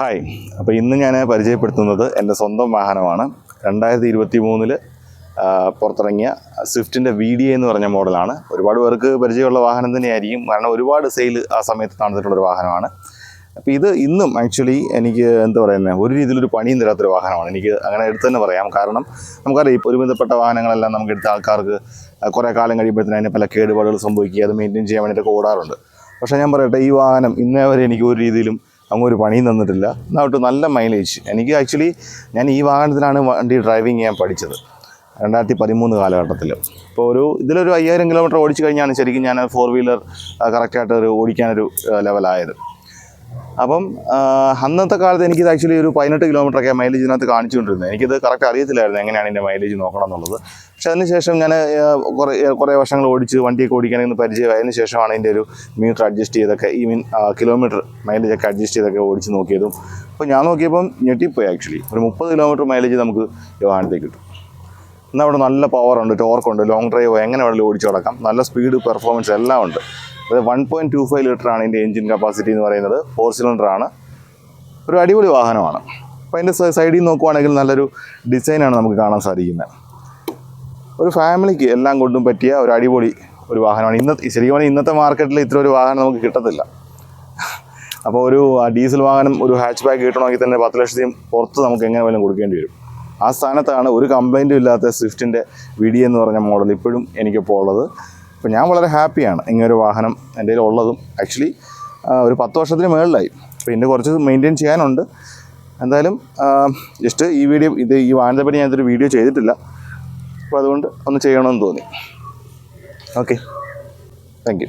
Hi. അപ്പോൾ ഇന്ന് ഞാൻ പരിചയപ്പെടുത്തുന്നത് എന്റെ സ്വന്തം വാഹനമാണ്. രണ്ടായിരത്തി ഇരുപത്തി മൂന്നിൽ പുറത്തിറങ്ങിയ സ്വിഫ്റ്റിന്റെ വി ഡി എന്ന് പറഞ്ഞ മോഡലാണ്. ഒരുപാട് പേർക്ക് പരിചയമുള്ള വാഹനം തന്നെയായിരിക്കും. കാരണം ഒരുപാട് സെയിൽ ആ സമയത്ത് നടന്നിട്ടുള്ളൊരു വാഹനമാണ്. അപ്പോൾ ഇത് ഇന്നും ആക്ച്വലി എനിക്ക് എന്താ പറയുന്നത് ഒരു രീതിയിലൊരു പണിയും തരാത്തൊരു വാഹനമാണ്. എനിക്ക് അങ്ങനെ എടുത്ത് തന്നെ പറയാം. കാരണം നമുക്കറിയാം ഇപ്പോൾ ഒരുവിധപ്പെട്ട വാഹനങ്ങളെല്ലാം നമുക്ക് എടുത്ത ആൾക്കാർക്ക് കുറേ കാലം കഴിയുമ്പോഴത്തേന് അതിന് പല കേടുപാടുകൾ സംഭവിക്കുക അത് മെയിന്റെയിൻ ചെയ്യാൻ വേണ്ടിയിട്ടൊക്കെ ഓടാറുണ്ട്. പക്ഷേ ഞാൻ പറയട്ടെ ഈ വാഹനം ഇന്നേ വരെ എനിക്ക് ഒരു രീതിയിലും അങ്ങ് ഒരു പണിയും തന്നിട്ടില്ല. എന്നിട്ട് നല്ല മൈലേജ് എനിക്ക് ആക്ച്വലി ഞാൻ ഈ വാഹനത്തിലാണ് വണ്ടി ഡ്രൈവിങ് ചെയ്യാൻ പഠിച്ചത്. രണ്ടായിരത്തി പതിമൂന്ന് കാലഘട്ടത്തിൽ ഇപ്പോൾ ഒരു ഇതിലൊരു അയ്യായിരം കിലോമീറ്റർ ഓടിച്ചു കഴിഞ്ഞാണ് ശരിക്കും ഞാൻ ഫോർ വീലർ കറക്റ്റായിട്ട് ഒരു ഓടിക്കാനൊരു ലെവലായത് അപ്പം അന്നത്തെ കാലത്ത് എനിക്കിത് ആക്ച്വലി ഒരു പതിനെട്ട് കിലോമീറ്ററൊക്കെ മൈലേജ് ഇതിനകത്ത് കാണിച്ചുകൊണ്ടിരുന്നത്. എനിക്കിത് കറക്റ്റ് അറിയത്തില്ലായിരുന്നു എങ്ങനെയാണ് എന്റെ മൈലേജ് നോക്കണം എന്നുള്ളത് പക്ഷേ അതിനുശേഷം ഞാൻ കുറേ കുറേ വർഷങ്ങൾ ഓടിച്ച് വണ്ടിയൊക്കെ ഓടിക്കാനൊന്ന് പരിചയമായതിനു ശേഷമാണ് അതിന്റെ ഒരു മീറ്റർ അഡ്ജസ്റ്റ് ചെയ്തൊക്കെ ഈ മീൻ കിലോമീറ്റർ മൈലേജ് ഒക്കെ അഡ്ജസ്റ്റ് ചെയ്തൊക്കെ ഓടിച്ച് നോക്കിയതും. അപ്പോൾ ഞാൻ നോക്കിയപ്പം ഞെട്ടിപ്പോയി ആക്ച്വലി. ഒരു മുപ്പത് കിലോമീറ്റർ മൈലേജ് നമുക്ക് വാഹനത്തേക്ക് കിട്ടും. എന്നാൽ അവിടെ നല്ല പവറുണ്ട് ടോർക്കുണ്ട് ലോങ് ഡ്രൈവ് എങ്ങനെ വേണമെങ്കിലും ഓടിച്ചു കിടക്കാം നല്ല സ്പീഡ് പെർഫോമൻസ് എല്ലാം ഉണ്ട്. അത് വൺ പോയിന്റ് ടു ഫൈവ് ലിറ്ററാണ് ഇതിന്റെ എഞ്ചിൻ കപ്പാസിറ്റി എന്ന് പറയുന്നത്. ഫോർ സിലിണ്ടറാണ് ഒരു അടിപൊളി വാഹനമാണ്. അപ്പോൾ അതിന്റെ സൈഡിൽ നോക്കുവാണെങ്കിൽ നല്ലൊരു ഡിസൈനാണ് നമുക്ക് കാണാൻ സാധിക്കുന്നത്. ഒരു ഫാമിലിക്ക് എല്ലാം കൊണ്ടും പറ്റിയ ഒരു അടിപൊളി ഒരു വാഹനമാണ്. ഇന്നത്തെ ശരിക്കും പറഞ്ഞാൽ ഇന്നത്തെ മാർക്കറ്റിൽ ഇത്ര ഒരു വാഹനം നമുക്ക് കിട്ടത്തില്ല. അപ്പോൾ ഒരു ഡീസൽ വാഹനം ഒരു ഹാച്ച് ബാക്ക് കിട്ടണമെങ്കിൽ തന്നെ പത്ത് ലക്ഷത്തിയും പുറത്ത് നമുക്ക് എങ്ങനെ വേണം കൊടുക്കേണ്ടി വരും. ആ സ്ഥാനത്താണ് ഒരു കംപ്ലൈന്റും ഇല്ലാത്ത സ്വിഫ്റ്റിന്റെ വിഡി എന്ന് പറഞ്ഞ മോഡൽ ഇപ്പോഴും എനിക്കിപ്പോൾ ഉള്ളത്. അപ്പോൾ ഞാൻ വളരെ ഹാപ്പിയാണ് ഇങ്ങനൊരു വാഹനം എന്റെ കയ്യിൽ ഉള്ളതും. ആക്ച്വലി ഒരു പത്ത് വർഷത്തിന് മുകളിലായി അപ്പോൾ ഇതിന്റെ കുറച്ച് മെയിന്റെയിൻ ചെയ്യാനുണ്ട്. എന്തായാലും ജസ്റ്റ് ഈ വീഡിയോ ഇത് ഈ വാഹനത്തെ പറ്റി ഞാനിതൊരു വീഡിയോ ചെയ്തിട്ടില്ല. അപ്പോൾ അതുകൊണ്ട് ഒന്ന് ചെയ്യണമെന്ന് തോന്നി. Okay thank you